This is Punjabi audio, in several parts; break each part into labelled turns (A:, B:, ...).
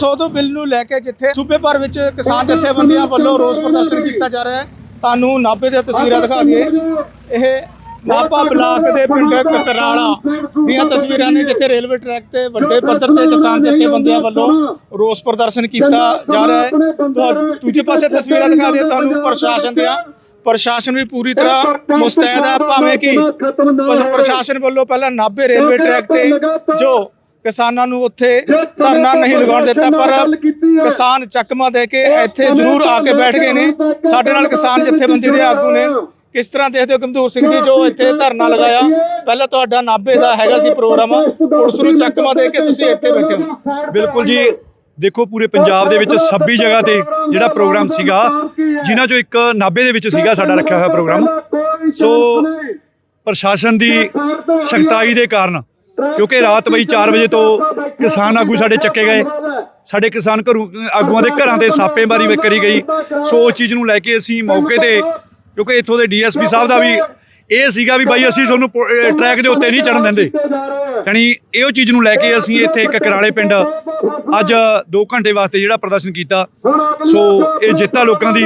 A: ਸੋਧ ਬਿੱਲ ਨੂੰ ਲੈ ਕੇ ਜਿੱਥੇ ਸੂਬੇ ਭਰ ਵਿੱਚ ਕਿਸਾਨ ਜਥੇਬੰਦੀਆਂ ਵੱਲੋਂ ਰੋਸ ਪ੍ਰਦਰਸ਼ਨ ਕੀਤਾ ਜਾ ਰਿਹਾ ਹੈ, ਤੁਹਾਨੂੰ ਨਾਭੇ ਦੀਆਂ ਤਸਵੀਰਾਂ ਦਿਖਾ ਦਈਏ। ਇਹ ਨਾਭਾ ਬਲਾਕ ਦੇ ਪਿੰਡ ਕਕਰਾਲਾ ਦੀਆਂ ਤਸਵੀਰਾਂ ਨੇ, ਜਿੱਥੇ ਰੇਲਵੇ ਟਰੈਕ ਤੇ ਵੱਡੇ ਪੱਧਰ ਤੇ ਕਿਸਾਨ ਜਥੇਬੰਦੀਆਂ ਵੱਲੋਂ ਰੋਸ ਪ੍ਰਦਰਸ਼ਨ ਕੀਤਾ ਜਾ ਰਿਹਾ ਹੈ। ਦੂਜੇ ਪਾਸੇ ਤਸਵੀਰਾਂ ਦਿਖਾ ਦਈਏ, ਤੁਹਾਨੂੰ ਪ੍ਰਸ਼ਾਸਨ ਦੀਆਂ। ਪ੍ਰਸ਼ਾਸਨ ਵੀ ਪੂਰੀ ਤਰ੍ਹਾਂ ਮੁਸਤੈਦ ਹੈ, ਭਾਵੇਂ ਕਿ ਪ੍ਰਸ਼ਾਸਨ ਵੱਲੋਂ ਪਹਿਲਾਂ ਨਾਭੇ ਰੇਲਵੇ ਟਰੈਕ ਤੇ ਜੋ ਕਿਸਾਨਾਂ ਨੂੰ ਉੱਥੇ ਧਰਨਾ ਨਹੀਂ ਲਗਾਉਣ ਦਿੱਤਾ ਪਰ ਕਿਸਾਨ ਚੱਕਮਾ ਦੇ ਕੇ ਇੱਥੇ ਜ਼ਰੂਰ ਆ ਕੇ ਬੈਠ ਗਏ ਨੇ। ਸਾਡੇ ਨਾਲ ਕਿਸਾਨ ਜਥੇਬੰਦੀ ਦੇ ਆਗੂ ਨੇ। ਕਿਸ ਤਰ੍ਹਾਂ ਦੇਖਦੇ ਹੋ ਗੰਦੂਰ ਸਿੰਘ ਜੀ ਜੋ ਇੱਥੇ ਧਰਨਾ ਲਗਾਇਆ? ਪਹਿਲਾਂ ਤੁਹਾਡਾ ਨਾਭੇ ਦਾ ਹੈਗਾ ਸੀ ਪ੍ਰੋਗਰਾਮ ਪੁਲਿਸ ਨੂੰ ਚੱਕਮਾ ਦੇ ਕੇ ਤੁਸੀਂ ਇੱਥੇ ਬੈਠੇ ਹੋ।
B: ਬਿਲਕੁਲ ਜੀ ਦੇਖੋ ਪੂਰੇ ਪੰਜਾਬ ਦੇ ਵਿੱਚ 26 ਜਗ੍ਹਾ ਤੇ ਜਿਹੜਾ ਪ੍ਰੋਗਰਾਮ ਸੀਗਾ ਜਿਨ੍ਹਾਂ ਚੋਂ ਇੱਕ ਨਾਭੇ ਦੇ ਵਿੱਚ ਸੀਗਾ ਸਾਡਾ ਰੱਖਿਆ ਹੋਇਆ ਪ੍ਰੋਗਰਾਮ। ਸੋ ਪ੍ਰਸ਼ਾਸਨ ਦੀ ਸਖਤਾਈ ਦੇ ਕਾਰਨ ਕਿਉਂਕਿ ਰਾਤ ਬਈ 4 ਵਜੇ ਤੋਂ ਕਿਸਾਨ ਆਗੂ ਸਾਡੇ ਚੱਕੇ ਗਏ। ਸਾਡੇ ਕਿਸਾਨ ਘਰੂ, ਆਗੂਆਂ ਦੇ ਘਰਾਂ ਤੇ ਛਾਪੇਮਾਰੀ ਕਰੀ ਗਈ। ਸੋ ਉਸ ਚੀਜ਼ ਨੂੰ ਲੈ ਕੇ ਅਸੀਂ ਮੌਕੇ ਤੇ, ਕਿਉਂਕਿ ਇੱਥੋਂ ਦੇ ਡੀਐਸਪੀ ਸਾਹਿਬ ਦਾ ਵੀ ਇਹ ਸੀਗਾ ਵੀ ਬਾਈ ਅਸੀਂ ਤੁਹਾਨੂੰ ਪੋ- ਟਰੈਕ ਦੇ ਉੱਤੇ ਨਹੀਂ ਚੜਨ ਦਿੰਦੇ। ਯਾਨੀ ਇਹੋ ਚੀਜ਼ ਨੂੰ ਲੈ ਕੇ ਅਸੀਂ ਇੱਥੇ ਇੱਕ ਕਰਾਲੇ ਪਿੰਡ ਅੱਜ 2 ਘੰਟੇ ਵਾਸਤੇ ਜਿਹੜਾ ਪ੍ਰਦਰਸ਼ਨ ਕੀਤਾ। ਸੋ ਇਹ ਜਿੱਤਾ ਲੋਕਾਂ ਦੀ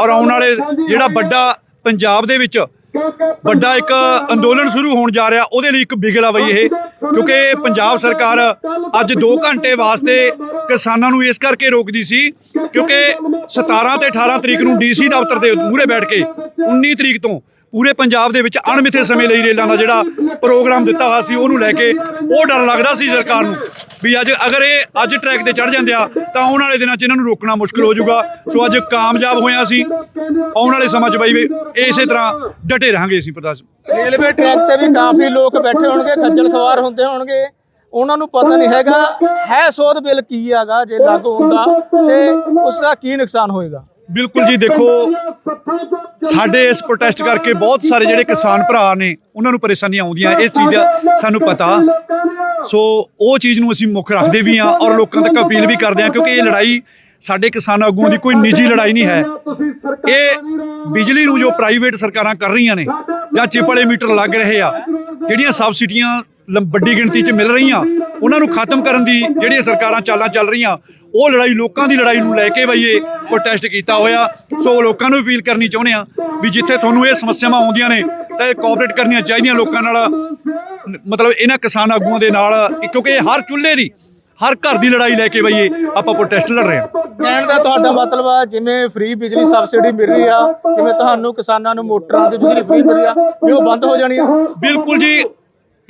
B: ਔਰ ਆਉਣ ਵਾਲੇ ਜਿਹੜਾ ਵੱਡਾ ਪੰਜਾਬ ਦੇ ਵਿੱਚ ਵੱਡਾ ਇੱਕ ਅੰਦੋਲਨ ਸ਼ੁਰੂ ਹੋਣ ਜਾ ਰਿਹਾ, ਉਹਦੇ ਲਈ ਇੱਕ ਬਿਗਲ ਆ ਬਈ ਇਹ। ਕਿਉਂਕਿ ਪੰਜਾਬ ਸਰਕਾਰ ਅੱਜ 2 ਘੰਟੇ ਵਾਸਤੇ ਕਿਸਾਨਾਂ ਨੂੰ ਇਸ ਕਰਕੇ ਰੋਕਦੀ ਸੀ ਕਿਉਂਕਿ 17 ਤੇ 18 ਤਰੀਕ ਨੂੰ ਡੀਸੀ ਦਫ਼ਤਰ ਦੇ ਮੂਹਰੇ ਬੈਠ ਕੇ 19 ਤਰੀਕ ਤੋਂ ਪੂਰੇ ਪੰਜਾਬ ਦੇ ਵਿੱਚ ਅਣਮਿੱਥੇ ਸਮੇਂ ਲਈ ਰੇਲਾਂ ਦਾ ਜਿਹੜਾ ਪ੍ਰੋਗਰਾਮ ਦਿੱਤਾ ਹੋਇਆ ਸੀ, ਉਹਨੂੰ ਲੈ ਕੇ ਉਹ ਡਰ ਲੱਗਦਾ ਸੀ ਸਰਕਾਰ ਨੂੰ ਵੀ ਅੱਜ ਅਗਰ ਇਹ ਅੱਜ ਟਰੈਕ ਤੇ ਚੜ ਜਾਂਦੇ ਆ, ਤਾਂ ਆਉਣ ਵਾਲੇ ਦਿਨਾਂ 'ਚ ਇਹਨਾਂ ਨੂੰ ਰੋਕਣਾ ਮੁਸ਼ਕਲ ਹੋ ਜਾਊਗਾ। ਸੋ ਅੱਜ ਕਾਮਯਾਬ ਹੋਇਆ ਸੀ। ਆਉਣ ਵਾਲੇ ਸਮਾਂ 'ਚ ਬਾਈ ਵੀ ਇਸੇ ਤਰ੍ਹਾਂ ਡਟੇ ਰਹਾਂਗੇ ਅਸੀਂ ਪ੍ਰਦਰਸ਼ਨ
A: ਰੇਲਵੇ ਟਰੈਕ ਤੇ ਵੀ ਕਾਫੀ ਲੋਕ ਬੈਠੇ ਹੋਣਗੇ, ਖੱਜਲ ਖਵਾਰ ਹੁੰਦੇ ਹੋਣਗੇ। ਉਹਨਾਂ ਨੂੰ ਪਤਾ ਨਹੀਂ ਹੈਗਾ, ਹੈ ਸੋਧ ਬਿੱਲ ਕੀ ਹੈਗਾ, ਜੇ ਲਾਗੂ ਹੁੰਦਾ, ਤੇ ਉਸ ਦਾ ਕੀ ਨੁਕਸਾਨ ਹੋਏਗਾ।
B: ਬਿਲਕੁਲ ਜੀ, ਦੇਖੋ, ਸਾਡੇ ਇਸ ਪ੍ਰੋਟੈਸਟ ਕਰਕੇ ਬਹੁਤ ਸਾਰੇ ਜਿਹੜੇ ਕਿਸਾਨ ਭਰਾ ਨੇ, ਉਹਨਾਂ ਨੂੰ ਪਰੇਸ਼ਾਨੀਆਂ ਆਉਂਦੀਆਂ, ਇਸ ਚੀਜ਼ ਦਾ ਸਾਨੂੰ ਪਤਾ। ਸੋ, ਉਹ ਚੀਜ਼ ਨੂੰ ਅਸੀਂ ਮੁੱਖ ਰੱਖਦੇ ਵੀ ਹਾਂ ਔਰ ਲੋਕਾਂ ਤੱਕ ਅਪੀਲ ਵੀ ਕਰਦੇ ਹਾਂ, ਕਿਉਂਕਿ ਇਹ ਲੜਾਈ ਸਾਡੇ ਕਿਸਾਨ ਆਗੂਆਂ ਦੀ ਕੋਈ ਨਿੱਜੀ ਲੜਾਈ ਨਹੀਂ ਹੈ। ਇਹ ਬਿਜਲੀ ਨੂੰ ਜੋ ਪ੍ਰਾਈਵੇਟ ਸਰਕਾਰਾਂ ਕਰ ਰਹੀਆਂ ਨੇ, ਜਾਂ ਚਿੱਪ ਵਾਲੇ ਮੀਟਰ ਲੱਗ ਰਹੇ ਆ, ਜਿਹੜੀਆਂ ਸਬਸਿਡੀਆਂ ਲੰ- ਵੱਡੀ ਗਿਣਤੀ 'ਚ ਮਿਲ ਰਹੀਆਂ, ਉਹਨਾਂ ਨੂੰ ਖਤਮ ਕਰਨ ਦੀ ਜਿਹੜੀਆਂ ਸਰਕਾਰਾਂ ਚਾਲਾਂ ਚੱਲ ਰਹੀਆਂ ਉਹ ਲੜਾਈ ਲੋਕਾਂ ਦੀ ਲੜਾਈ ਨੂੰ ਲੈ ਕੇ ਬਈ ਇਹ ਪ੍ਰੋਟੈਸਟ ਕੀਤਾ ਹੋਇਆ। ਸੋ ਲੋਕਾਂ ਨੂੰ ਅਪੀਲ ਕਰਨੀ ਚਾਹੁੰਦੇ ਆ ਵੀ ਜਿੱਥੇ ਤੁਹਾਨੂੰ ਇਹ ਸਮੱਸਿਆਵਾਂ ਆਉਂਦੀਆਂ ਨੇ ਤਾਂ ਇਹ ਕੋਆਪਰੇਟ ਕਰਨੀਆਂ ਚਾਹੀਦੀਆਂ ਲੋਕਾਂ ਨਾਲ। ਮਤਲਬ ਇਹਨਾਂ ਕਿਸਾਨ ਆਗੂਆਂ ਦੇ ਨਾਲ ਕਿਉਂਕਿ ਇਹ ਹਰ ਚੁੱਲ੍ਹੇ ਦੀ ਹਰ ਘਰ ਦੀ ਲੜਾਈ ਲੈ ਕੇ ਬਈ ਆਪਾਂ ਪ੍ਰੋਟੈਸਟ ਲੜ ਰਹੇ ਹਾਂ।
A: ਕਹਿਣ ਦਾ ਤੁਹਾਡਾ ਮਤਲਬ ਆ ਜਿਵੇਂ ਫ੍ਰੀ ਬਿਜਲੀ ਸਬਸਿਡੀ ਮਿਲ ਰਹੀ ਆ ਜਿਵੇਂ ਤੁਹਾਨੂੰ ਕਿਸਾਨਾਂ ਨੂੰ ਮੋਟਰਾਂ ਦੀ ਬਿਜਲੀ ਫ੍ਰੀ ਮਿਲ ਰਹੀ ਆ ਵੀ ਉਹ ਬੰਦ ਹੋ ਜਾਣੀ ਆ?
B: ਬਿਲਕੁਲ ਜੀ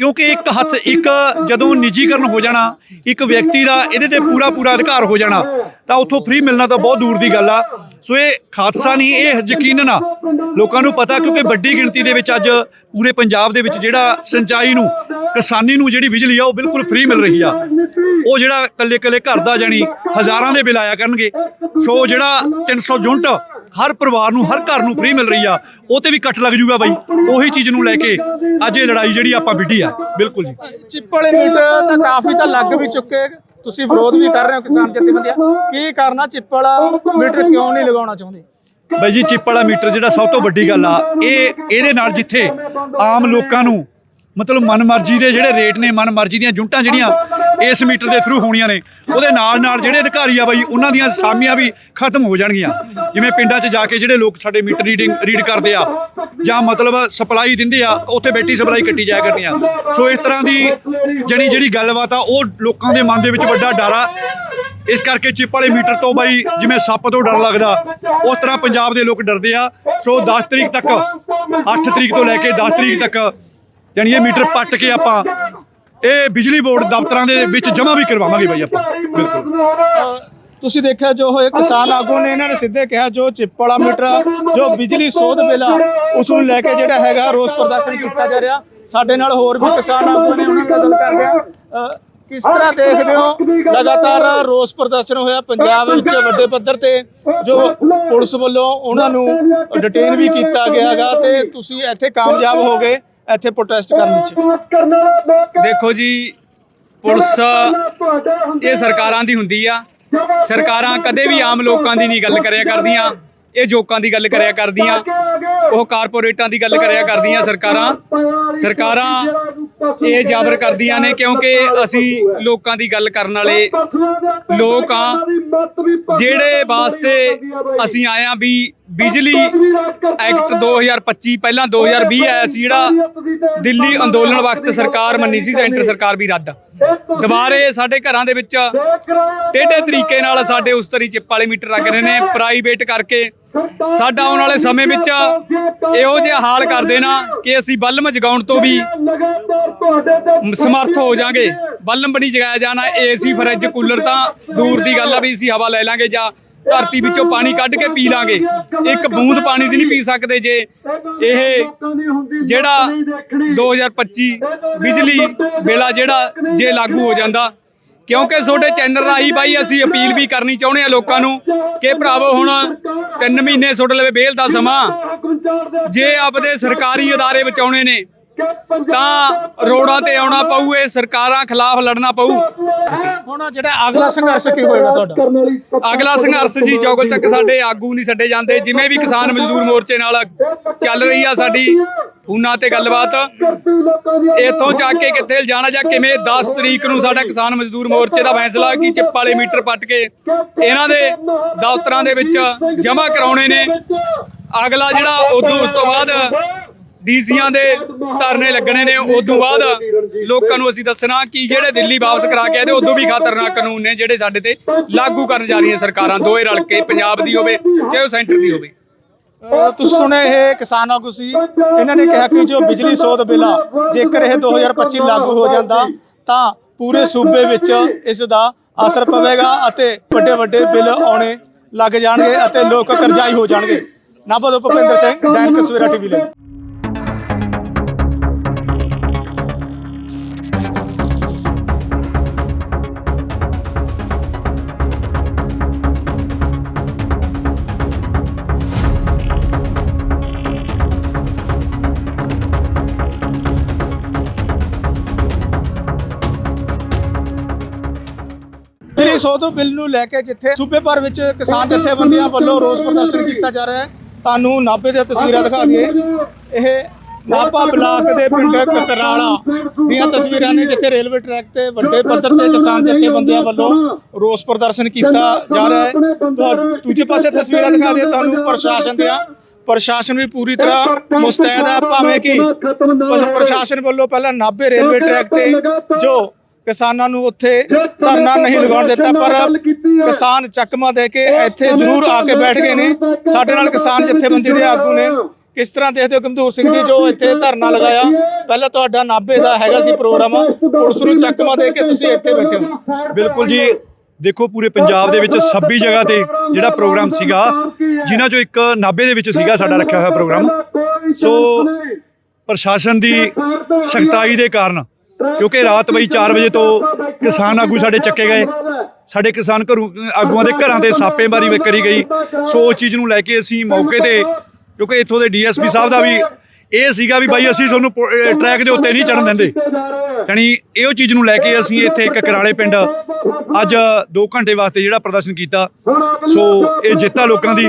B: ਕਿਉਂਕਿ ਇੱਕ ਹੱਥ ਇੱਕ ਜਦੋਂ ਨਿੱਜੀਕਰਨ ਹੋ ਜਾਣਾ, ਇੱਕ ਵਿਅਕਤੀ ਦਾ ਇਹਦੇ ਤੇ ਪੂਰਾ ਪੂਰਾ ਅਧਿਕਾਰ ਹੋ ਜਾਣਾ, ਤਾਂ ਉੱਥੋਂ ਫ੍ਰੀ ਮਿਲਣਾ ਤਾਂ ਬਹੁਤ ਦੂਰ ਦੀ ਗੱਲ ਆ। ਸੋ ਇਹ ਖਾਦਸਾ ਨਹੀਂ, ਇਹ ਯਕੀਨਨ ਆ ਲੋਕਾਂ ਨੂੰ ਪਤਾ ਕਿਉਂਕਿ ਵੱਡੀ ਗਿਣਤੀ ਦੇ ਵਿੱਚ ਅੱਜ ਪੂਰੇ ਪੰਜਾਬ ਦੇ ਵਿੱਚ ਜਿਹੜਾ ਸਿੰਚਾਈ ਨੂੰ, ਕਿਸਾਨੀ ਨੂੰ ਜਿਹੜੀ ਬਿਜਲੀ ਆ ਉਹ ਬਿਲਕੁਲ ਫ੍ਰੀ ਮਿਲ ਰਹੀ ਆ। ਉਹ ਜਿਹੜਾ ਕੱਲੇ ਕੱਲੇ ਘਰ ਦਾ ਜਾਣੀ ਹਜ਼ਾਰਾਂ ਦੇ ਬਿੱਲ ਆਇਆ ਕਰਨਗੇ। ਸੋ ਜਿਹੜਾ 300 ਯੂਨਿਟ ਹਰ ਪਰਿਵਾਰ ਨੂੰ ਹਰ ਘਰ ਨੂੰ ਫ੍ਰੀ ਮਿਲ ਰਹੀ ਆ। ਉਹ ਤੇ ਵੀ ਕੱਟ ਲੱਗ ਜੂਗਾ ਬਾਈ। ਉਹੀ ਚੀਜ਼ ਨੂੰ ਲੈ ਕੇ ਅੱਜ ਇਹ ਲੜਾਈ ਜਿਹੜੀ ਆਪਾਂ ਵਿੱਢੀ ਆ। ਬਿਲਕੁਲ ਜੀ।
A: ਚਿੱਪ ਵਾਲੇ ਮੀਟਰ ਤਾਂ ਕਾਫੀ ਤਾਂ ਲੱਗ ਵੀ ਚੁੱਕੇ। ਤੁਸੀਂ ਵਿਰੋਧ ਵੀ ਕਰ ਰਹੇ ਹੋ ਕਿਸਾਨ ਜਥੇਬੰਦੀਆਂ। ਕੀ ਕਰਨਾ ਚਿੱਪ ਵਾਲਾ ਮੀਟਰ ਕਿਉਂ ਨਹੀਂ ਲਗਾਉਣਾ ਚਾਹੁੰਦੇ?
B: ਬਾਈ ਜੀ ਚਿੱਪ ਵਾਲਾ ਮੀਟਰ ਜਿਹੜਾ ਸਭ ਤੋਂ ਵੱਡੀ ਗੱਲ ਆ ਇਹ ਇਹਦੇ ਨਾਲ ਜਿੱਥੇ ਆਮ ਲੋਕਾਂ ਨੂੰ ਮਤਲਬ ਮਨਮਰਜ਼ੀ ਦੇ ਜਿਹੜੇ ਰੇਟ ਨੇ ਮਨਮਰਜ਼ੀ ਦੀਆਂ ਜੁੰਟਾਂ ਜਿਹੜੀਆਂ ਇਸ ਮੀਟਰ ਦੇ ਥਰੂ ਹੋਣੀਆਂ ਨੇ, ਉਹਦੇ ਨਾਲ ਨਾਲ ਜਿਹੜੇ ਅਧਿਕਾਰੀ ਆ ਬਾਈ, ਉਹਨਾਂ ਦੀਆਂ ਸਾਮੀਆਂ ਵੀ ਖਤਮ ਹੋ ਜਾਣਗੀਆਂ। ਜਿਵੇਂ ਪਿੰਡਾਂ 'ਚ ਜਾ ਕੇ ਜਿਹੜੇ ਲੋਕ ਸਾਡੇ ਮੀਟਰ ਰੀਡਿੰਗ, ਰੀਡ ਕਰਦੇ ਆ, ਜਾਂ ਮਤਲਬ ਸਪਲਾਈ ਦਿੰਦੇ ਆ, ਉੱਥੇ ਬੈਠੀ ਸਪਲਾਈ ਕੱਟੀ ਜਾਇਆ ਕਰਨੀ ਆ ਸੋ ਇਸ ਤਰ੍ਹਾਂ ਦੀ ਜਣੀ ਜਿਹੜੀ ਗੱਲਬਾਤ ਆ, ਉਹ ਲੋਕਾਂ ਦੇ ਮਨ ਦੇ ਵਿੱਚ ਵੱਡਾ ਡਰ ਆ। ਇਸ ਕਰਕੇ ਚਿੱਪ ਵਾਲੇ ਮੀਟਰ ਤੋਂ ਬਾਈ, ਜਿਵੇਂ ਸੱਪ ਤੋਂ ਡਰ ਲੱਗਦਾ, ਉਸ ਤਰ੍ਹਾਂ ਪੰਜਾਬ ਦੇ ਲੋਕ ਡਰਦੇ ਆ। ਸੋ 10 ਤਰੀਕ ਤੱਕ 8 ਤਰੀਕ ਤੋਂ ਲੈ ਕੇ 10 ਤਰੀਕ ਤੱਕ ਯਾਨੀ ਇਹ ਮੀਟਰ ਪੱਟ ਕੇ ਆਪਾਂ ਇਹ ਬਿਜਲੀ ਬੋਰਡ ਦਫ਼ਤਰਾਂ ਦੇ ਵਿੱਚ ਜਮ੍ਹਾਂ ਵੀ ਕਰਵਾਵਾਂਗੇ ਬਾਈ ਆਪਾਂ। ਬਿਲਕੁਲ।
A: ਤੁਸੀਂ ਦੇਖਿਆ ਜੋ ਹੋਏ ਕਿਸਾਨ ਆਗੂ ਨੇ ਇਹਨਾਂ ਨੇ ਸਿੱਧੇ ਕਿਹਾ ਜੋ ਚਿੱਪ ਵਾਲਾ ਮੀਟਰ ਆ, ਜੋ ਬਿਜਲੀ ਸੋਧ ਬਿੱਲ ਆ ਉਸ ਨੂੰ ਲੈ ਕੇ ਜਿਹੜਾ ਹੈਗਾ ਰੋਸ ਪ੍ਰਦਰਸ਼ਨ ਕੀਤਾ ਜਾ ਰਿਹਾ। ਸਾਡੇ ਨਾਲ ਹੋਰ ਵੀ ਕਿਸਾਨ ਆਗੂ ਨੇ ਉਹਨਾਂ ਨਾਲ ਗੱਲ ਕਰਦੇ ਆ। ਕਿਸ ਤਰ੍ਹਾਂ ਦੇਖਦੇ ਹੋ? ਲਗਾਤਾਰ ਰੋਸ ਪ੍ਰਦਰਸ਼ਨ ਹੋਇਆ ਪੰਜਾਬ ਵਿੱਚ ਵੱਡੇ ਪੱਧਰ ਤੇ ਜੋ ਪੁਲਿਸ ਵੱਲੋਂ ਉਹਨਾਂ ਨੂੰ ਡਿਟੇਨ ਵੀ ਕੀਤਾ ਗਿਆ ਹੈਗਾ ਤੇ ਤੁਸੀਂ ਇੱਥੇ ਕਾਮਯਾਬ ਹੋ ਗਏ। ਇੱਥੇ ਪ੍ਰੋਟੈਸਟ ਕਰਨ ਵਿੱਚ।
C: ਦੇਖੋ ਜੀ, ਪੁਲਿਸ ਇਹ ਸਰਕਾਰਾਂ ਦੀ ਹੁੰਦੀ ਆ। ਸਰਕਾਰਾਂ ਕਦੇ ਵੀ ਆਮ ਲੋਕਾਂ ਦੀ ਨਹੀਂ ਗੱਲ ਕਰਿਆ ਕਰਦੀਆਂ। ਇਹ ਜੋਕਾਂ ਦੀ ਗੱਲ ਕਰਿਆ ਕਰਦੀਆਂ। ਉਹ ਕਾਰਪੋਰੇਟਾਂ ਦੀ ਗੱਲ ਕਰਿਆ ਕਰਦੀਆਂ ਸਰਕਾਰਾਂ। ਸਰਕਾਰਾਂ ਇਹ ਜਾਬਰ ਕਰਦੀਆਂ ਨੇ ਕਿਉਂਕਿ ਅਸੀਂ ਲੋਕਾਂ ਦੀ ਗੱਲ ਕਰਨ ਵਾਲੇ ਲੋਕ ਆ ਜਿਹੜੇ ਵਾਸਤੇ ਅਸੀਂ ਆਏ ਆ ਵੀ ਬਿਜਲੀ ਐਕਟ 2025 ਪਹਿਲਾਂ 2020 ਆਇਆ ਸੀ ਜਿਹੜਾ ਦਿੱਲੀ ਅੰਦੋਲਨ ਵਕਤ ਸਰਕਾਰ ਮੰਨੀ ਸੀ ਸੈਂਟਰ ਸਰਕਾਰ ਵੀ ਰੱਦ। ਦੁਬਾਰੇ ਸਾਡੇ ਘਰਾਂ ਦੇ ਵਿੱਚ ਟੇਢੇ ਤਰੀਕੇ ਨਾਲ ਸਾਡੇ ਉਸਤਰੀ ਚਿੱਪ ਵਾਲੇ ਮੀਟਰ ਲੱਗ ਰਹੇ ਨੇ ਪ੍ਰਾਈਵੇਟ ਕਰਕੇ ਸਾਡਾ ਆਉਣ ਵਾਲੇ ਸਮੇਂ ਵਿੱਚ ਇਹੋ ਜਿਹਾ ਹਾਲ ਕਰ ਦੇਣਾ ਕਿ ਅਸੀਂ ਬਲਮ ਜਗਾਉਣ ਤੋਂ ਵੀ ਸਮਰਥ ਹੋ ਜਾਾਂਗੇ। ਬਲਮ ਬਣੀ ਜਗਾਇਆ ਜਾਣਾ ਏਸੀ ਫਰਿੱਜ ਕੂਲਰ ਤਾਂ ਦੂਰ ਦੀ ਗੱਲ ਆ ਵੀ ਅਸੀਂ ਹਵਾ ਲੈ ਲਾਂਗੇ ਜਾਂ ਧਰਤੀ ਵਿੱਚੋਂ ਪਾਣੀ ਕੱਢ ਕੇ ਪੀ ਲਾਂਗੇ। ਇੱਕ ਬੂੰਦ ਪਾਣੀ ਦੀ ਨਹੀਂ ਪੀ ਸਕਦੇ ਜੇ ਇਹ ਜਿਹੜਾ 2025 ਬਿਜਲੀ ਬਿਲਾ ਜਿਹੜਾ ਜੇ ਲਾਗੂ ਹੋ ਜਾਂਦਾ। ਕਿਉਂਕਿ ਤੁਹਾਡੇ ਚੈਨਲ ਰਾਹੀਂ ਬਾਈ ਅਸੀਂ ਅਪੀਲ ਵੀ ਕਰਨੀ ਚਾਹੁੰਦੇ ਆ ਲੋਕਾਂ ਨੂੰ ਕਿ ਭਰਾਵੋ ਹੁਣ 3 ਮਹੀਨੇ ਤੁਹਾਡੇ ਲਵੇ ਬੇਲ ਦਾ ਸਮਾਂ ਜੇ ਆਪਦੇ ਸਰਕਾਰੀ ਅਦਾਰੇ ਬਚਾਉਣੇ ਨੇ ਤਾਂ ਰੋਡਾਂ ਤੇ ਆਉਣਾ ਪਊ ਇਹ ਸਰਕਾਰਾਂ ਖਿਲਾਫ ਲੜਨਾ ਪਊ।
A: ਹੁਣ ਜਿਹੜਾ ਅਗਲਾ ਸੰਘਰਸ਼ ਕੀ ਹੋਏਗਾ ਤੁਹਾਡਾ?
C: ਅਗਲਾ ਸੰਘਰਸ਼ ਜੀ ਚੌਗਲ ਤੱਕ ਸਾਡੇ ਆਗੂ ਨਹੀਂ ਛੱਡੇ ਜਾਂਦੇ। ਜਿਵੇਂ ਵੀ ਕਿਸਾਨ ਮਜ਼ਦੂਰ ਮੋਰਚੇ ਨਾਲ ਚੱਲ ਰਹੀ ਆ ਸਾਡੀ ਉਹਨਾਂ ਤੇ ਗੱਲਬਾਤ। ਇੱਥੋਂ ਚੱਕ ਕੇ ਕਿੱਥੇ ਜਾਣਾ ਜਾਂ ਕਿਵੇਂ? 10 ਤਰੀਕ ਨੂੰ ਸਾਡਾ ਕਿਸਾਨ ਮਜ਼ਦੂਰ ਮੋਰਚੇ ਦਾ ਫੈਸਲਾ ਕਿ ਚਿੱਪ ਵਾਲੇ ਮੀਟਰ ਪੱਟ ਕੇ ਇਹਨਾਂ ਦੇ ਦਫ਼ਤਰਾਂ ਦੇ ਵਿੱਚ ਜਮ੍ਹਾਂ ਕਰਾਉਣੇ ਨੇ। ਅਗਲਾ ਜਿਹੜਾ ਉਦੋਂ ਉਸ ਤੋਂ ਬਾਅਦ ਡੀਸੀਆਂ ਦੇ ਧਰਨੇ ਲੱਗਣੇ ਨੇ, ਉਦੋਂ ਬਾਅਦ ਲੋਕਾਂ ਨੂੰ ਅਸੀਂ ਦੱਸਣਾ ਕਿ ਜਿਹੜੇ ਦਿੱਲੀ ਵਾਪਸ ਕਰਾ ਕੇ ਆਏ ਤੇ ਉਦੋਂ ਵੀ ਖਤਰਨਾਕ ਕਾਨੂੰਨ ਨੇ ਜਿਹੜੇ ਸਾਡੇ ਤੇ ਲਾਗੂ ਕਰਨ ਜਾ ਰਹੀਆਂ ਸਰਕਾਰਾਂ ਦੋਏ ਰਲ ਕੇ, ਪੰਜਾਬ ਦੀ ਹੋਵੇ, ਚਾਹੇ ਉਹ ਸੈਂਟਰ ਦੀ ਹੋਵੇ।
A: ਤੁਸੀਂ ਸੁਣਿਆ ਇਹ ਕਿਸਾਨ ਆਗੂ ਸੀ। ਇਹਨਾਂ ਨੇ ਕਿਹਾ ਕਿ ਜੋ ਬਿਜਲੀ ਸੋਧ ਬਿੱਲ ਆ, ਜੇਕਰ ਇਹ 2025 ਲਾਗੂ ਹੋ ਜਾਂਦਾ, ਤਾਂ ਪੂਰੇ ਸੂਬੇ ਵਿੱਚ ਇਸ ਦਾ ਅਸਰ ਪਵੇਗਾ ਅਤੇ ਵੱਡੇ ਵੱਡੇ ਬਿੱਲ ਆਉਣੇ ਲੱਗ ਜਾਣਗੇ ਅਤੇ ਲੋਕ ਕਰਜ਼ਾਈ ਹੋ ਜਾਣਗੇ। ਨਾਭਾ ਤੋਂ ਭੁਪਿੰਦਰ ਸਿੰਘ, ਦੈਨਿਕ ਸਵੇਰਾ ਟੀਵੀ ਲਈ। ਸੋਧ ਬਿੱਲ ਨੂੰ ਲੈ ਕੇ ਜਿੱਥੇ ਸੂਬੇ ਭਰ ਵਿੱਚ ਕਿਸਾਨ ਜਥੇਬੰਦੀਆਂ ਵੱਲੋਂ ਰੋਸ ਪ੍ਰਦਰਸ਼ਨ ਕੀਤਾ ਜਾ ਰਿਹਾ ਹੈ। ਤੁਹਾਨੂੰ ਨਾਭੇ ਦੀਆਂ ਤਸਵੀਰਾਂ ਦਿਖਾ ਦਈਏ। ਇਹ ਨਾਭਾ ਬਲਾਕ ਦੇ ਪਿੰਡ ਕਕਰਾਲਾ ਦੀਆਂ ਤਸਵੀਰਾਂ ਨੇ ਜਿੱਥੇ ਰੇਲਵੇ ਟਰੈਕ ਤੇ ਵੱਡੇ ਪੱਧਰ ਤੇ ਕਿਸਾਨ ਜਥੇਬੰਦੀਆਂ ਵੱਲੋਂ ਰੋਸ ਪ੍ਰਦਰਸ਼ਨ ਕੀਤਾ ਜਾ ਰਿਹਾ ਹੈ। ਦੂਜੇ ਪਾਸੇ ਤਸਵੀਰਾਂ ਦਿਖਾ ਦਈਏ ਤੁਹਾਨੂੰ ਪ੍ਰਸ਼ਾਸਨ ਦੀਆਂ। ਪ੍ਰਸ਼ਾਸਨ ਵੀ ਪੂਰੀ ਤਰ੍ਹਾਂ ਮੁਸਤੈਦ ਹੈ ਭਾਵੇਂ ਕਿ ਪ੍ਰਸ਼ਾਸਨ ਵੱਲੋਂ ਪਹਿਲਾਂ ਨਾਭੇ ਰੇਲਵੇ ਟਰੈਕ ਤੇ ਜੋ ਕਿਸਾਨਾਂ ਨੂੰ ਉੱਥੇ ਧਰਨਾ ਨਹੀਂ ਲਗਾਉਣ ਦਿੱਤਾ ਪਰ ਕਿਸਾਨ ਚੱਕਮਾ ਦੇ ਕੇ ਇੱਥੇ ਜ਼ਰੂਰ ਆ ਕੇ ਬੈਠ ਗਏ ਨੇ। ਸਾਡੇ ਨਾਲ ਕਿਸਾਨ ਜਥੇਬੰਦੀ ਦੇ ਆਗੂ ਨੇ। ਕਿਸ ਤਰ੍ਹਾਂ ਦੇਖਦੇ ਹੋ ਗੰਦੂਰ ਸਿੰਘ ਜੀ ਜੋ ਇੱਥੇ ਧਰਨਾ ਲਗਾਇਆ? ਪਹਿਲਾਂ ਤੁਹਾਡਾ ਨਾਭੇ ਦਾ ਹੈਗਾ ਸੀ ਪ੍ਰੋਗਰਾਮ। ਪੁਲਿਸ ਨੂੰ ਚੱਕਮਾ ਦੇ ਕੇ ਤੁਸੀਂ ਇੱਥੇ ਬੈਠੇ ਹੋ।
B: ਬਿਲਕੁਲ ਜੀ। ਦੇਖੋ ਪੂਰੇ ਪੰਜਾਬ ਦੇ ਵਿੱਚ 26 ਜਗ੍ਹਾ ਤੇ ਜਿਹੜਾ ਪ੍ਰੋਗਰਾਮ ਸੀਗਾ ਜਿਨ੍ਹਾਂ ਚੋਂ ਇੱਕ ਨਾਭੇ ਦੇ ਵਿੱਚ ਸੀਗਾ ਸਾਡਾ ਰੱਖਿਆ ਹੋਇਆ ਪ੍ਰੋਗਰਾਮ। ਸੋ ਪ੍ਰਸ਼ਾਸਨ ਦੀ ਸਖਤਾਈ ਦੇ ਕਾਰਨ ਕਿਉਂਕਿ ਰਾਤ ਬਈ 4 ਵਜੇ ਤੋਂ ਕਿਸਾਨ ਆਗੂ ਸਾਡੇ ਚੱਕੇ ਗਏ। ਸਾਡੇ ਕਿਸਾਨ ਘਰੂ, ਆਗੂਆਂ ਦੇ ਘਰਾਂ ਤੇ ਛਾਪੇਮਾਰੀ ਕਰੀ ਗਈ। ਸੋ ਉਸ ਚੀਜ਼ ਨੂੰ ਲੈ ਕੇ ਅਸੀਂ ਮੌਕੇ ਤੇ, ਕਿਉਂਕਿ ਇੱਥੋਂ ਦੇ ਡੀਐਸਪੀ ਸਾਹਿਬ ਦਾ ਵੀ ਇਹ ਸੀਗਾ ਵੀ ਬਾਈ ਅਸੀਂ ਤੁਹਾਨੂੰ ਪੁ- ਟਰੈਕ ਦੇ ਉੱਤੇ ਨਹੀਂ ਚੜਨ ਦਿੰਦੇ। ਯਾਨੀ ਇਹੋ ਚੀਜ਼ ਨੂੰ ਲੈ ਕੇ ਅਸੀਂ ਇੱਥੇ ਇੱਕ ਕਰਾਲੇ ਪਿੰਡ ਅੱਜ 2 ਘੰਟੇ ਵਾਸਤੇ ਜਿਹੜਾ ਪ੍ਰਦਰਸ਼ਨ ਕੀਤਾ। ਸੋ ਇਹ ਜਿੱਤਾ ਲੋਕਾਂ ਦੀ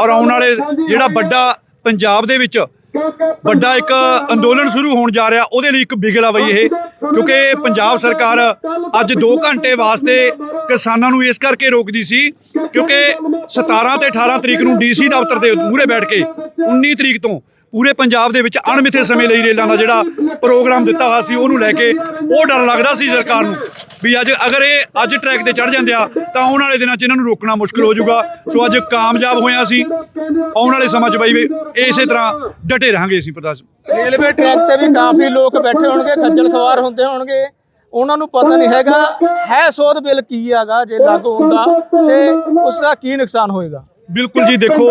B: ਔਰ ਆਉਣ ਵਾਲੇ ਜਿਹੜਾ ਵੱਡਾ ਪੰਜਾਬ ਦੇ ਵਿੱਚ ਵੱਡਾ ਇੱਕ ਅੰਦੋਲਨ ਸ਼ੁਰੂ ਹੋਣ ਜਾ ਰਿਹਾ, ਉਹਦੇ ਲਈ ਇੱਕ ਬਿਗਲ ਆ ਇਹ, ਕਿਉਂਕਿ ਪੰਜਾਬ ਸਰਕਾਰ ਅੱਜ 2 ਘੰਟੇ ਵਾਸਤੇ ਕਿਸਾਨਾਂ ਨੂੰ ਇਸ ਕਰਕੇ ਰੋਕਦੀ ਸੀ, ਕਿਉਂਕਿ 17 ਤੇ 18 ਤਰੀਕ ਨੂੰ ਡੀਸੀ ਦਫ਼ਤਰ ਦੇ ਮੂਹਰੇ ਬੈਠ ਕੇ 19 ਤਰੀਕ ਤੋਂ ਪੂਰੇ ਪੰਜਾਬ ਦੇ ਵਿੱਚ ਅਣਮਿੱਥੇ ਸਮੇਂ ਲਈ ਰੇਲਾਂ ਦਾ ਜਿਹੜਾ ਪ੍ਰੋਗਰਾਮ ਦਿੱਤਾ ਹੋਇਆ ਸੀ, ਉਹਨੂੰ ਲੈ ਕੇ ਉਹ ਡਰ ਲੱਗਦਾ ਸੀ ਸਰਕਾਰ ਨੂੰ ਵੀ ਅੱਜ ਅਗਰ ਇਹ ਅੱਜ ਟਰੈਕ ਤੇ ਚੜ ਜਾਂਦੇ ਆ, ਤਾਂ ਆਉਣ ਵਾਲੇ ਦਿਨਾਂ 'ਚ ਇਹਨਾਂ ਨੂੰ ਰੋਕਣਾ ਮੁਸ਼ਕਲ ਹੋ ਜਾਊਗਾ। ਸੋ ਅੱਜ ਕਾਮਯਾਬ ਹੋਇਆ ਸੀ। ਆਉਣ ਵਾਲੇ ਸਮਾਂ 'ਚ ਬਾਈ ਵੀ ਇਸੇ ਤਰ੍ਹਾਂ ਡਟੇ ਰਹਾਂਗੇ ਅਸੀਂ ਪ੍ਰਦਾਸ
A: ਰੇਲਵੇ ਟਰੈਕ ਤੇ ਵੀ ਕਾਫੀ ਲੋਕ ਬੈਠੇ ਹੋਣਗੇ, ਖੱਜਲ ਖਵਾਰ ਹੁੰਦੇ ਹੋਣਗੇ। ਉਹਨਾਂ ਨੂੰ ਪਤਾ ਨਹੀਂ ਹੈਗਾ, ਹੈ ਸੋਧ ਬਿੱਲ ਕੀ ਹੈਗਾ, ਜੇ ਲਾਗੂ ਹੁੰਦਾ ਤੇ ਉਸ ਦਾ ਕੀ ਨੁਕਸਾਨ ਹੋਏਗਾ।
B: ਬਿਲਕੁਲ ਜੀ ਦੇਖੋ,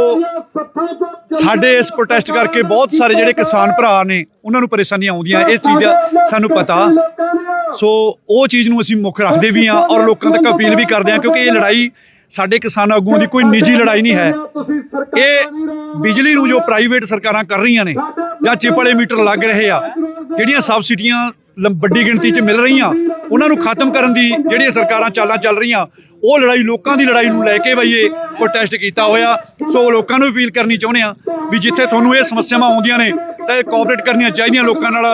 B: ਸਾਡੇ ਇਸ ਪ੍ਰੋਟੈਸਟ ਕਰਕੇ ਬਹੁਤ ਸਾਰੇ ਜਿਹੜੇ ਕਿਸਾਨ ਭਰਾ ਨੇ, ਉਹਨਾਂ ਨੂੰ ਪਰੇਸ਼ਾਨੀਆਂ ਆਉਂਦੀਆਂ, ਇਸ ਚੀਜ਼ ਦਾ ਸਾਨੂੰ ਪਤਾ। ਸੋ ਉਹ ਚੀਜ਼ ਨੂੰ ਅਸੀਂ ਮੁੱਖ ਰੱਖਦੇ ਵੀ ਹਾਂ ਔਰ ਲੋਕਾਂ ਤੱਕ ਅਪੀਲ ਵੀ ਕਰਦੇ ਹਾਂ, ਕਿਉਂਕਿ ਇਹ ਲੜਾਈ ਸਾਡੇ ਕਿਸਾਨ ਆਗੂਆਂ ਦੀ ਕੋਈ ਨਿੱਜੀ ਲੜਾਈ ਨਹੀਂ ਹੈ। ਇਹ ਬਿਜਲੀ ਨੂੰ ਜੋ ਪ੍ਰਾਈਵੇਟ ਸਰਕਾਰਾਂ ਕਰ ਰਹੀਆਂ ਨੇ ਜਾਂ ਚਿੱਪ ਵਾਲੇ ਮੀਟਰ ਲੱਗ ਰਹੇ ਆ, ਜਿਹੜੀਆਂ ਸਬਸਿਡੀਆਂ ਵੱਡੀ ਗਿਣਤੀ 'ਚ ਮਿਲ ਰਹੀਆਂ। ਉਹਨਾਂ ਨੂੰ ਖਤਮ ਕਰਨ ਦੀ ਜਿਹੜੀਆਂ ਸਰਕਾਰਾਂ ਚਾਲਾਂ ਚੱਲ ਰਹੀਆਂ ਉਹ ਲੜਾਈ ਲੋਕਾਂ ਦੀ ਲੜਾਈ ਨੂੰ ਲੈ ਕੇ ਬਈ ਇਹ ਪ੍ਰੋਟੈਸਟ ਕੀਤਾ ਹੋਇਆ। ਸੋ ਲੋਕਾਂ ਨੂੰ ਅਪੀਲ ਕਰਨੀ ਚਾਹੁੰਦੇ ਆ ਵੀ ਜਿੱਥੇ ਤੁਹਾਨੂੰ ਇਹ ਸਮੱਸਿਆਵਾਂ ਆਉਂਦੀਆਂ ਨੇ ਤਾਂ ਇਹ ਕੋਆਪਰੇਟ ਕਰਨੀਆਂ ਚਾਹੀਦੀਆਂ ਲੋਕਾਂ ਨਾਲ।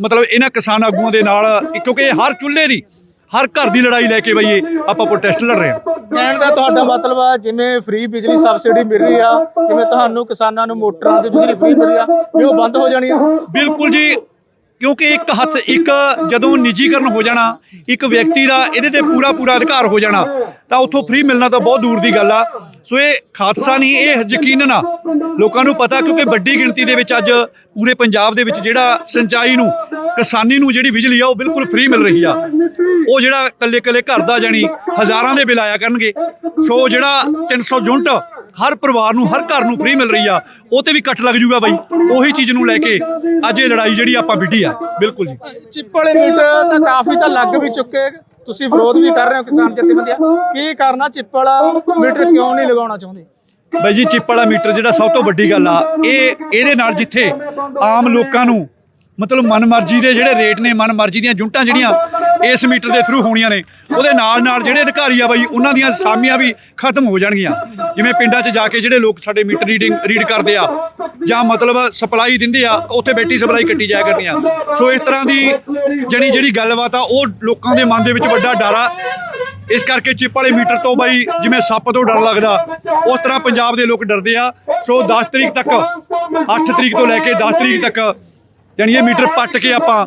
B: ਮਤਲਬ ਇਹਨਾਂ ਕਿਸਾਨ ਆਗੂਆਂ ਦੇ ਨਾਲ ਕਿਉਂਕਿ ਇਹ ਹਰ ਚੁੱਲ੍ਹੇ ਦੀ ਹਰ ਘਰ ਦੀ ਲੜਾਈ ਲੈ ਕੇ ਬਈ ਆਪਾਂ ਪ੍ਰੋਟੈਸਟ ਲੜ ਰਹੇ ਹਾਂ।
A: ਕਹਿਣ ਦਾ ਤੁਹਾਡਾ ਮਤਲਬ ਆ ਜਿਵੇਂ ਫ੍ਰੀ ਬਿਜਲੀ ਸਬਸਿਡੀ ਮਿਲ ਰਹੀ ਆ ਜਿਵੇਂ ਤੁਹਾਨੂੰ ਕਿਸਾਨਾਂ ਨੂੰ ਮੋਟਰਾਂ ਦੀ ਬਿਜਲੀ ਫ੍ਰੀ ਮਿਲ ਰਹੀ ਆ ਵੀ ਉਹ ਬੰਦ ਹੋ ਜਾਣੀ ਆ?
B: ਬਿਲਕੁਲ ਜੀ ਕਿਉਂਕਿ ਇੱਕ ਹੱਥ ਇੱਕ ਜਦੋਂ ਨਿੱਜੀਕਰਨ ਹੋ ਜਾਣਾ, ਇੱਕ ਵਿਅਕਤੀ ਦਾ ਇਹਦੇ ਤੇ ਪੂਰਾ ਪੂਰਾ ਅਧਿਕਾਰ ਹੋ ਜਾਣਾ, ਤਾਂ ਉੱਥੋਂ ਫ੍ਰੀ ਮਿਲਣਾ ਤਾਂ ਬਹੁਤ ਦੂਰ ਦੀ ਗੱਲ ਆ। ਸੋ ਇਹ ਖਾਦਸਾ ਨਹੀਂ, ਇਹ ਯਕੀਨਨ ਆ ਲੋਕਾਂ ਨੂੰ ਪਤਾ, ਕਿਉਂਕਿ ਵੱਡੀ ਗਿਣਤੀ ਦੇ ਵਿੱਚ ਅੱਜ ਪੂਰੇ ਪੰਜਾਬ ਦੇ ਵਿੱਚ ਜਿਹੜਾ ਸਿੰਚਾਈ ਨੂੰ, ਕਿਸਾਨੀ ਨੂੰ ਜਿਹੜੀ ਬਿਜਲੀ ਆ, ਉਹ ਬਿਲਕੁਲ ਫ੍ਰੀ ਮਿਲ ਰਹੀ ਆ। ਉਹ ਜਿਹੜਾ ਕੱਲੇ ਕੱਲੇ ਘਰ ਦਾ ਜਾਣੀ ਹਜ਼ਾਰਾਂ ਦੇ ਬਿੱਲ ਆਇਆ ਕਰਨਗੇ। ਸੋ ਜਿਹੜਾ 300 ਯੂਨਿਟ ਹਰ ਪਰਿਵਾਰ ਨੂੰ ਹਰ ਘਰ ਨੂੰ ਫ੍ਰੀ ਮਿਲ ਰਹੀ ਆ। ਉਹ ਤੇ ਵੀ ਕੱਟ ਲੱਗ ਜੂਗਾ ਬਾਈ। ਉਹੀ ਚੀਜ਼ ਨੂੰ ਲੈ ਕੇ ਅੱਜ ਇਹ ਲੜਾਈ ਜਿਹੜੀ ਆਪਾਂ ਵਿੱਢੀ ਆ। ਬਿਲਕੁਲ ਜੀ।
A: ਚਿੱਪ ਵਾਲੇ ਮੀਟਰ ਤਾਂ ਕਾਫੀ ਤਾਂ ਲੱਗ ਵੀ ਚੁੱਕੇ। ਤੁਸੀਂ ਵਿਰੋਧ ਵੀ ਕਰ ਰਹੇ ਹੋ ਕਿਸਾਨ ਜਥੇਬੰਦੀਆਂ। ਕੀ ਕਰਨਾ ਚਿੱਪ ਵਾਲਾ ਮੀਟਰ ਕਿਉਂ ਨਹੀਂ ਲਗਾਉਣਾ ਚਾਹੁੰਦੇ?
B: ਬਾਈ ਜੀ ਚਿੱਪ ਵਾਲਾ ਮੀਟਰ ਜਿਹੜਾ ਸਭ ਤੋਂ ਵੱਡੀ ਗੱਲ ਆ ਇਹ ਇਹਦੇ ਨਾਲ ਜਿੱਥੇ ਆਮ ਲੋਕਾਂ ਨੂੰ ਮਤਲਬ ਮਨਮਰਜ਼ੀ ਦੇ ਜਿਹੜੇ ਰੇਟ ਨੇ ਮਨਮਰਜ਼ੀ ਦੀਆਂ ਜੁੰਟਾਂ ਜਿਹੜੀਆਂ ਇਸ ਮੀਟਰ ਦੇ ਥਰੂ ਹੋਣੀਆਂ ਨੇ। ਉਹਦੇ ਨਾਲ ਨਾਲ ਜਿਹੜੇ ਅਧਿਕਾਰੀ ਆ ਬਾਈ, ਉਹਨਾਂ ਦੀਆਂ ਸਾਮੀਆਂ ਵੀ ਖਤਮ ਹੋ ਜਾਣਗੀਆਂ। ਜਿਵੇਂ ਪਿੰਡਾਂ 'ਚ ਜਾ ਕੇ ਜਿਹੜੇ ਲੋਕ ਸਾਡੇ ਮੀਟਰ ਰੀਡਿੰਗ ਰੀਡ ਕਰਦੇ ਆ, ਜਾਂ ਮਤਲਬ ਸਪਲਾਈ ਦਿੰਦੇ ਆ ਉੱਥੇ ਬੈਠੀ ਸਪਲਾਈ ਕੱਟੀ ਜਾਇਆ ਕਰਨੀ ਆ ਸੋ ਇਸ ਤਰ੍ਹਾਂ ਦੀ ਜਣੀ ਜਿਹੜੀ ਗੱਲਬਾਤ ਆ, ਉਹ ਲੋਕਾਂ ਦੇ ਮਨ ਦੇ ਵਿੱਚ ਵੱਡਾ ਡਰ ਆ। ਇਸ ਕਰਕੇ ਚਿੱਪ ਵਾਲੇ ਮੀਟਰ ਤੋਂ ਬਾਈ, ਜਿਵੇਂ ਸੱਪ ਤੋਂ ਡਰ ਲੱਗਦਾ, ਉਸ ਤਰ੍ਹਾਂ ਪੰਜਾਬ ਦੇ ਲੋਕ ਡਰਦੇ ਆ। ਸੋ 10 ਤਰੀਕ ਤੱਕ 8 ਤਰੀਕ ਤੋਂ ਲੈ ਕੇ 10 ਤਰੀਕ ਤੱਕ ਯਾਨੀ ਇਹ ਮੀਟਰ ਪੱਟ ਕੇ ਆਪਾਂ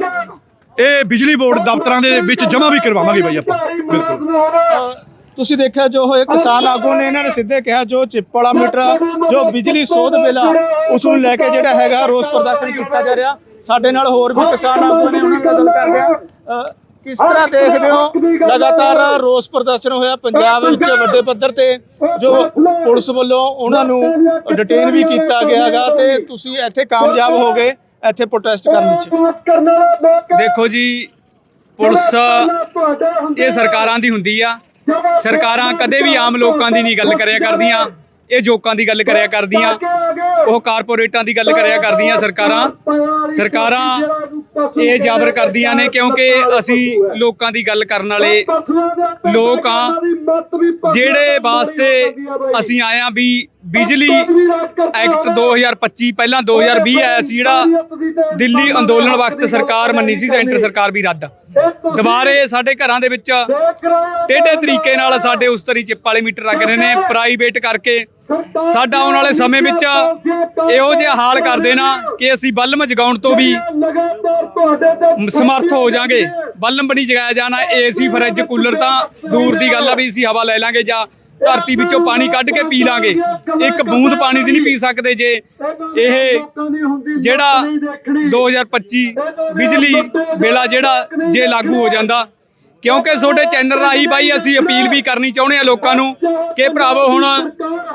B: ਇਹ ਬਿਜਲੀ ਬੋਰਡ ਦਫ਼ਤਰਾਂ ਦੇ ਵਿੱਚ ਜਮ੍ਹਾਂ ਵੀ ਕਰਵਾਵਾਂਗੇ ਬਾਈ ਆਪਾਂ। ਬਿਲਕੁਲ।
A: ਤੁਸੀਂ ਦੇਖਿਆ ਜੋ ਹੋਏ ਕਿਸਾਨ ਆਗੂ ਨੇ ਇਹਨਾਂ ਨੇ ਸਿੱਧੇ ਕਿਹਾ ਜੋ ਚਿੱਪ ਵਾਲਾ ਮੀਟਰ ਜੋ ਬਿਜਲੀ ਸੋਧ ਬਿੱਲ ਉਸ ਨੂੰ ਲੈ ਕੇ ਜਿਹੜਾ ਹੈਗਾ ਰੋਸ ਪ੍ਰਦਰਸ਼ਨ ਕੀਤਾ ਜਾ ਰਿਹਾ। ਸਾਡੇ ਨਾਲ ਹੋਰ ਵੀ ਕਿਸਾਨ ਆਗੂ ਨੇ ਉਹਨਾਂ ਨਾਲ ਗੱਲ ਕਰਦੇ ਆ ਕਿਸ ਤਰ੍ਹਾਂ ਦੇਖਦੇ ਹੋ? ਲਗਾਤਾਰ ਰੋਸ ਪ੍ਰਦਰਸ਼ਨ ਹੋਇਆ ਪੰਜਾਬ ਵਿੱਚ ਵੱਡੇ ਪੱਧਰ ਤੇ, ਜੋ ਪੁਲਿਸ ਵੱਲੋਂ ਉਹਨਾਂ ਨੂੰ ਡਿਟੇਨ ਵੀ ਕੀਤਾ ਗਿਆ ਹੈਗਾ ਤੇ ਤੁਸੀਂ ਇੱਥੇ ਕਾਮਯਾਬ ਹੋ ਗਏ। ਇੱਥੇ ਪ੍ਰੋਟੈਸਟ ਕਰਨ ਵਿੱਚ।
C: ਦੇਖੋ ਜੀ, ਪੁਲਿਸ ਇਹ ਸਰਕਾਰਾਂ ਦੀ ਹੁੰਦੀ ਆ। ਸਰਕਾਰਾਂ ਕਦੇ ਵੀ ਆਮ ਲੋਕਾਂ ਦੀ ਨਹੀਂ ਗੱਲ ਕਰਿਆ ਕਰਦੀਆਂ। ਇਹ ਜੋਕਾਂ ਦੀ ਗੱਲ ਕਰਿਆ ਕਰਦੀਆਂ। ਉਹ ਕਾਰਪੋਰੇਟਾਂ ਦੀ ਗੱਲ ਕਰਿਆ ਕਰਦੀਆਂ ਸਰਕਾਰਾਂ। ਸਰਕਾਰਾਂ ਇਹ ਜਾਬਰ ਕਰਦੀਆਂ ਨੇ ਕਿਉਂਕਿ ਅਸੀਂ ਲੋਕਾਂ ਦੀ ਗੱਲ ਕਰਨ ਵਾਲੇ ਲੋਕ ਆ ਜਿਹੜੇ ਵਾਸਤੇ ਅਸੀਂ ਆਏ ਆ ਵੀ ਬਿਜਲੀ ਐਕਟ 2025 ਪਹਿਲਾਂ 2020 ਆਇਆ ਸੀ ਜਿਹੜਾ ਦਿੱਲੀ ਅੰਦੋਲਨ ਵਕਤ ਸਰਕਾਰ ਮੰਨੀ ਸੀ, ਸੈਂਟਰ ਸਰਕਾਰ ਵੀ ਰੱਦ। ਦੁਬਾਰੇ ਸਾਡੇ ਘਰਾਂ ਦੇ ਵਿੱਚ ਟੇਢੇ ਤਰੀਕੇ ਨਾਲ ਸਾਡੇ ਉਸਤਰੀ ਚਿੱਪ ਵਾਲੇ ਮੀਟਰ ਲੱਗ ਰਹੇ ਨੇ ਪ੍ਰਾਈਵੇਟ ਕਰਕੇ ਸਾਡਾ ਆਉਣ ਵਾਲੇ ਸਮੇਂ ਵਿੱਚ ਇਹੋ ਜਿਹਾ ਹਾਲ ਕਰ ਦੇਣਾ ਕਿ ਅਸੀਂ ਬਲਮ ਜਗਾਉਣ ਤੋਂ ਵੀ ਸਮਰਥ ਹੋ ਜਾਾਂਗੇ। ਬਲਮ ਬਣੀ ਜਗਾਇਆ ਜਾਣਾ, ਏਸੀ, ਫਰਿੱਜ, ਕੂਲਰ ਤਾਂ ਦੂਰ ਦੀ ਗੱਲ ਆ ਵੀ ਅਸੀਂ ਹਵਾ ਲੈ ਲਾਂਗੇ ਜਾਂ ਧਰਤੀ ਵਿੱਚੋਂ ਪਾਣੀ ਕੱਢ ਕੇ ਪੀ ਲਾਂਗੇ। ਇੱਕ ਬੂੰਦ ਪਾਣੀ ਦੀ ਨਹੀਂ ਪੀ ਸਕਦੇ ਜੇ। ਇਹ ਜਿਹੜਾ 2025 ਬਿਜਲੀ ਬਿਲਾ ਜਿਹੜਾ ਜੇ ਲਾਗੂ ਹੋ ਜਾਂਦਾ। ਕਿਉਂਕਿ ਤੁਹਾਡੇ ਚੈਨਲ ਰਾਹੀਂ ਬਾਈ ਅਸੀਂ ਅਪੀਲ ਵੀ ਕਰਨੀ ਚਾਹੁੰਦੇ ਆ ਲੋਕਾਂ ਨੂੰ ਕਿ ਭਰਾਵੋ, ਹੁਣ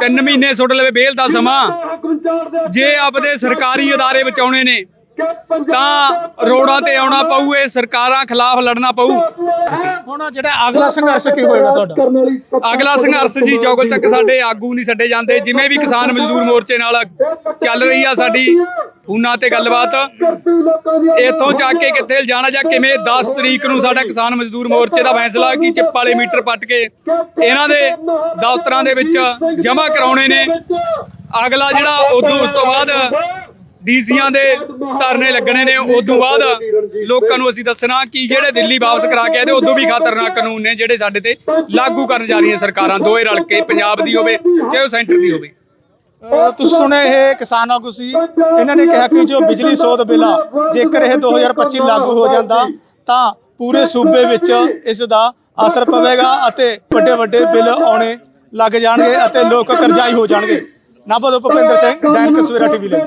C: 3 ਮਹੀਨੇ ਤੁਹਾਡੇ ਲਵੇ ਬੇਲ ਦਾ ਸਮਾਂ। ਜੇ ਆਪਦੇ ਸਰਕਾਰੀ ਅਦਾਰੇ ਬਚਾਉਣੇ ਨੇ ਤਾਂ ਰੋਡਾਂ ਤੇ ਆਉਣਾ ਪਊ ਇਹ ਸਰਕਾਰਾਂ ਖਿਲਾਫ ਲੜਨਾ ਪਊ।
A: ਹੁਣ ਜਿਹੜਾ ਅਗਲਾ ਸੰਘਰਸ਼ ਕੀ ਹੋਏਗਾ ਤੁਹਾਡਾ?
C: ਅਗਲਾ ਸੰਘਰਸ਼ ਜੀ ਚੌਗਲ ਤੱਕ ਸਾਡੇ ਆਗੂ ਨਹੀਂ ਛੱਡੇ ਜਾਂਦੇ। ਜਿਵੇਂ ਵੀ ਕਿਸਾਨ ਮਜ਼ਦੂਰ ਮੋਰਚੇ ਨਾਲ ਚੱਲ ਰਹੀ ਆ ਸਾਡੀ ਫੋਨਾਂ ਤੇ ਗੱਲਬਾਤ। ਇੱਥੋਂ ਚੱਕ ਕੇ ਕਿੱਥੇ ਜਾਣਾ ਜਾਂ ਕਿਵੇਂ? 10 ਤਰੀਕ ਨੂੰ ਸਾਡਾ ਕਿਸਾਨ ਮਜ਼ਦੂਰ ਮੋਰਚੇ ਦਾ ਫੈਸਲਾ ਕਿ ਚਿੱਪ ਵਾਲੇ ਮੀਟਰ ਪੱਟ ਕੇ ਇਹਨਾਂ ਦੇ ਦਫ਼ਤਰਾਂ ਦੇ ਵਿੱਚ ਜਮ੍ਹਾਂ ਕਰਾਉਣੇ ਨੇ। ਅਗਲਾ ਜਿਹੜਾ ਉਦੋਂ ਉਸ ਤੋਂ ਬਾਅਦ ਡੀਸੀਆਂ ਦੇ ਧਰਨੇ ਲੱਗਣੇ ਨੇ। ਉਦੋਂ ਬਾਅਦ ਲੋਕਾਂ ਨੂੰ ਅਸੀਂ ਦੱਸਣਾ ਕਿ ਜਿਹੜੇ ਦਿੱਲੀ ਵਾਪਸ ਕਰਾ ਕੇ ਆਏ ਤੇ ਉਦੋਂ ਵੀ ਖਤਰਨਾਕ ਕਾਨੂੰਨ ਨੇ ਜਿਹੜੇ ਸਾਡੇ ਤੇ ਲਾਗੂ ਕਰਨ ਜਾ ਰਹੀਆਂ ਸਰਕਾਰਾਂ ਦੋਏ ਰਲ ਕੇ, ਪੰਜਾਬ ਦੀ ਹੋਵੇ ਚਾਹੇ ਉਹ ਸੈਂਟਰ ਦੀ ਹੋਵੇ।
A: ਤੁਸੀਂ ਸੁਣਿਆ ਇਹ ਕਿਸਾਨ ਆਗੂ ਸੀ। ਇਹਨਾਂ ਨੇ ਕਿਹਾ ਕਿ ਜੋ ਬਿਜਲੀ ਸੋਧ ਬਿੱਲ ਆ, ਜੇਕਰ ਇਹ 2025 ਲਾਗੂ ਹੋ ਜਾਂਦਾ, ਤਾਂ ਪੂਰੇ ਸੂਬੇ ਵਿੱਚ ਇਸ ਦਾ ਅਸਰ ਪਵੇਗਾ ਅਤੇ ਵੱਡੇ ਵੱਡੇ ਬਿੱਲ ਆਉਣੇ ਲੱਗ ਜਾਣਗੇ ਅਤੇ ਲੋਕ ਕਰਜ਼ਾਈ ਹੋ ਜਾਣਗੇ। ਨਾਭਾ ਤੋਂ ਭੁਪਿੰਦਰ ਸਿੰਘ, ਦੈਨਿਕ ਸਵੇਰਾ ਟੀਵੀ ਲਈ।